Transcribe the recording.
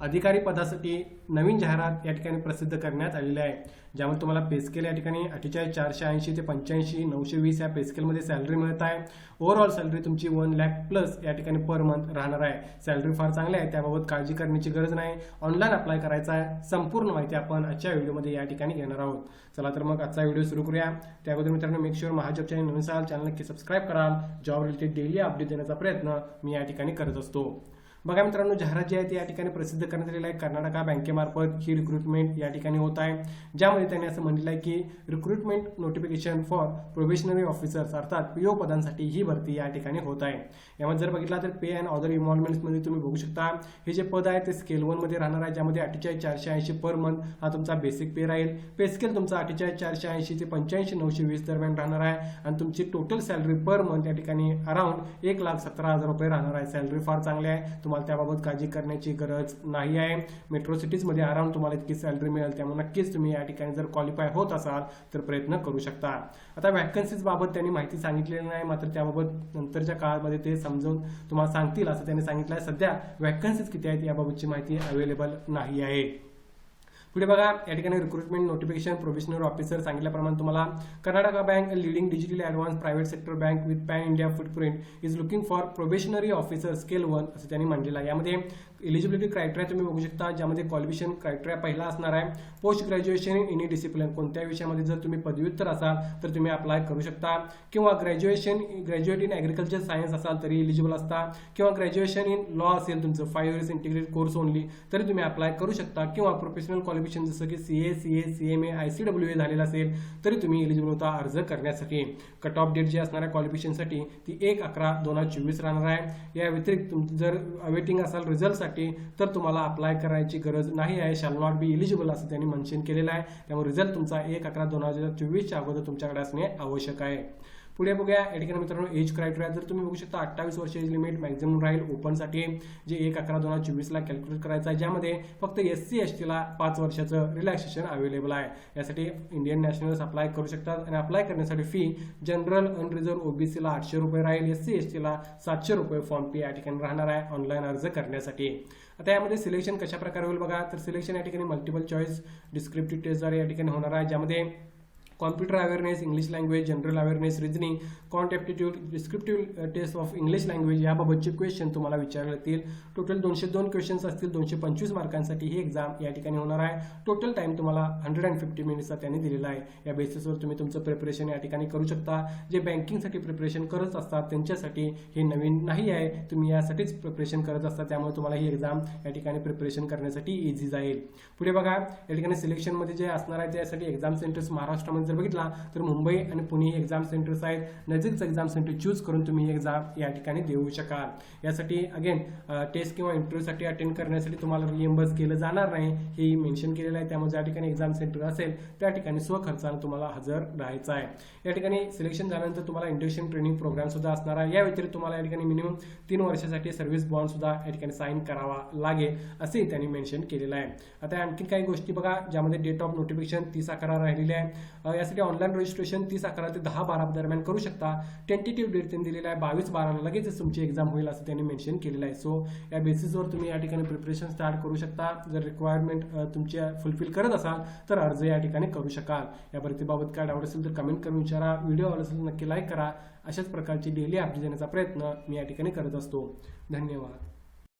अधिकारी पदासाठी नवीन जाहिरात या ठिकाणी प्रसिद्ध करण्यात आलेली आहे. ज्यामध्ये तुम्हाला पेस्केल या ठिकाणी अठ्ठेचाळीस चारशे ऐंशी ते पंच्याऐंशी नऊशे वीस या पेस्केलमध्ये सॅलरी मिळत आहे. ओव्हरऑल सॅलरी तुमची वन लॅक प्लस या ठिकाणी पर मंथ राहणार आहे. सॅलरी फार चांगली आहे त्याबाबत काळजी करण्याची गरज नाही. ऑनलाईन अप्लाय करायचा आहे संपूर्ण माहिती आपण आजच्या व्हिडिओमध्ये या ठिकाणी घेणार आहोत. चला तर मग आजचा व्हिडिओ सुरू करूया. त्याबद्दल मित्रांनो मेक शुअर महाजॉब चॅनल नवीन असाल चॅनल नक्की सबस्क्राईब कराल. जॉब रिलेटेड डेली अपडेट देण्याचा प्रयत्न मी या ठिकाणी करत असतो. बघा मित्रांनो जाहिरात जी आहे ती या ठिकाणी प्रसिद्ध करण्यात आलेली आहे कर्नाटका बँकेमार्फत ही रिक्रुटमेंट या ठिकाणी होत आहे. ज्यामध्ये त्यांनी असं म्हटलेलं आहे की recruitment notification for probationary officers अर्थात पीओ पदांसाठी ही भरती या ठिकाणी होत आहे. यामध्ये जर बघितला तर पे अँड अदर इन्व्हॉल्वमेंट्समध्ये तुम्ही बघू शकता. हे जे पद आहे ते स्केल मध्ये राहणार आहे ज्यामध्ये अठ्ठेचाळीस चारशे ऐंशी पर मंथ हा तुमचा बेसिक पे राहील. पे स्केल तुमचा अठ्ठेचाळीस चारशे ऐंशी ते पंच्याऐंशी नऊशे वीस दरम्यान राहणार आहे. आणि तुमची टोटल सॅलरी पर मंथ या ठिकाणी अराउंड एक लाख सतरा हजार रुपये राहणार आहे. सॅलरी फार चांगली आहे. तुम्हाला त्याबाबत काळजी करण्याची गरज नाही आहे. मेट्रो सिटीजमध्ये आराम तुम्हाला इतकी सॅलरी मिळेल त्यामुळे नक्कीच तुम्ही या ठिकाणी जर क्वालिफाय होत असाल तर प्रयत्न करू शकता. आता वॅकन्सीजबाबत त्यांनी माहिती सांगितलेली नाही मात्र त्याबाबत नंतरच्या काळामध्ये ते समजावून तुम्हाला सांगतील असं त्यांनी सांगितलं आहे सध्या वॅकन्सीज किती आहेत याबाबतची माहिती अवेलेबल नाही आहे. पुढे बघा या ठिकाणी रिक्रुटमेंट नोटिफिकेशन प्रोफेशनल ऑफिसर सांगितल्याप्रमाणे तुम्हाला Karnataka bank leading digital advance private sector bank with pan India footprint is looking for probationary officer scale one असं त्यांनी मांडलेलं आहे. यामध्ये एलिजिबिलिटी क्रायटेरिया तुम्ही बघू शकता ज्यामध्ये क्वालिफिकेशन क्रायटेरिया पहिला असणार आहे. Post graduation in any discipline कोणत्याही विषयामध्ये जर तुम्ही पदव्युत्तर असाल तर तुम्ही अप्लाय करू शकता. किंवा graduation graduate in agriculture science असाल तरी एलिजिबल असता. किंवा ग्रॅज्युएशन इन लॉ असेल तुमचं five years integrated course only तरी तुम्ही अप्लाय करू शकता. किंवा प्रोफेशनल क्वालिफिकेशन जसं की C A C A C M A I C W A झालेलं असेल तरी तुम्ही एलिजिबल होता अर्ज करण्यासाठी. कट ऑफ डेट जी असणार आहे क्वालिफिकेशनसाठी ती एक अकरा दोन हजार चोवीस राहणार आहे. या व्यतिरिक्त तुमचं जर अवेटिंग असाल रिझल्टसाठी तर तुम्हाला अप्लाय करायची गरज नाही आहे. शाल नॉट बी एलिजिबल असं त्यांनी मेन्शन केलेलं आहे. त्यामुळे रिझल्ट तुमचा एक अकरा दोन हजार चोवीसच्या अगोदर तुमच्याकडे असणे आवश्यक आहे. पुढे बघूया. या ठिकाणी मित्रांनो एज क्रायटेरिया जर तुम्ही बघू शकता अठ्ठावीस वर्ष एज लिमिट मॅक्झिमम राहील ओपनसाठी जे एक अकरा दोन हजार चोवीसला कॅल्क्युलेट करायचं आहे. ज्यामध्ये फक्त एस सी एस टीला पाच वर्षाचं रिलॅक्सेशन अवेलेबल आहे. यासाठी इंडियन नॅशनल्स अप्लाय करू शकतात. आणि अप्लाय करण्यासाठी फी जनरल अनरिझर्व ओबीसीला आठशे रुपये राहील. एस सी एस टीला सातशे रुपये फॉर्म फी या ठिकाणी राहणार आहे ऑनलाईन अर्ज करण्यासाठी. आता यामध्ये सिलेक्शन कशा प्रकारे होईल बघा. तर सिलेक्शन या ठिकाणी मल्टिपल चॉईस डिस्क्रिप्टिव्ह टेस्टद्वारे या ठिकाणी होणार आहे. ज्यामध्ये computer awareness English language general awareness reasoning quant aptitude descriptive test of English language याबाबतचे क्वेश्चन तुम्हाला विचारले जातील टोटल दोनशे दोन क्वेश्चन्स असतील दोनशे पंचवीस मार्कांसाठी ही एक्झाम या ठिकाणी होणार आहे. टोटल टाईम तुम्हाला हंड्रेड अँड फिफ्टी मिनिट्सचा त्यांनी दिलेला आहे. या बेसिसवर तुम्ही तुमचं प्रिपरेशन या ठिकाणी करू शकता. जे बँकिंगसाठी प्रिपरेशन करत असतात त्यांच्यासाठी हे नवीन नाही आहे. तुम्ही यासाठीच प्रिपरेशन करत असता त्यामुळे तुम्हाला ही एक्झाम या ठिकाणी प्रिपरेशन करण्यासाठी इझी जाईल. पुढे बघा या ठिकाणी सिलेक्शनमध्ये जे असणार आहे त्यासाठी एक्झाम सेंटर्स महाराष्ट्रामध्ये जर बघितला तर मुंबई आणि पुणे हे एक्झाम सेंटर्स आहेत. नजीकचं एक्झाम सेंटर चूज करून तुम्ही एक्झाम या ठिकाणी देऊ शकाल. यासाठी अगेन टेस्ट किंवा इंटरव्ह्यूसाठी अटेंड करण्यासाठी तुम्हाला रिएम्बर्स केलं जाणार नाही. हे मेन्शन केलेलं आहे. त्यामुळे ज्या ठिकाणी एक्झाम सेंटर असेल त्या ठिकाणी स्वखर्चानं तुम्हाला हजर राहायचं आहे. या ठिकाणी सिलेक्शन झाल्यानंतर तुम्हाला इंडक्शन ट्रेनिंग प्रोग्राम सुद्धा असणार आहे. या व्यतिरिक्त तुम्हाला या ठिकाणी मिनिमम तीन वर्षासाठी सर्व्हिस बॉन्ड सुद्धा या ठिकाणी साईन करावा लागेल असेही त्यांनी मेन्शन केलेलं आहे. आता आणखी काही गोष्टी बघा ज्यामध्ये डेट ऑफ नोटिफिकेशन तीस अकरा राहिलेली आहे. यासाठी ऑनलाईन रजिस्ट्रेशन तीस अकरा ते दहा बारा दरम्यान करू शकता. टेंटेटिव्ह डेट त्यांनी दिलेला आहे बावीस बाराला लगेचच तुमची एक्झाम होईल असं त्यांनी मेन्शन केलेलं आहे. सो या बेसिसवर तुम्ही या ठिकाणी प्रिपरेशन स्टार्ट करू शकता. जर रिक्वायरमेंट तुमची फुलफिल करत असाल तर अर्ज या ठिकाणी करू शकाल. या भरतीबाबत काय डाऊट असेल तर कमेंट करून विचारा. व्हिडिओ आवडत असेल नक्की लाईक करा. अशाच प्रकारची डेली अपडेट देण्याचा प्रयत्न मी या ठिकाणी करत असतो. धन्यवाद.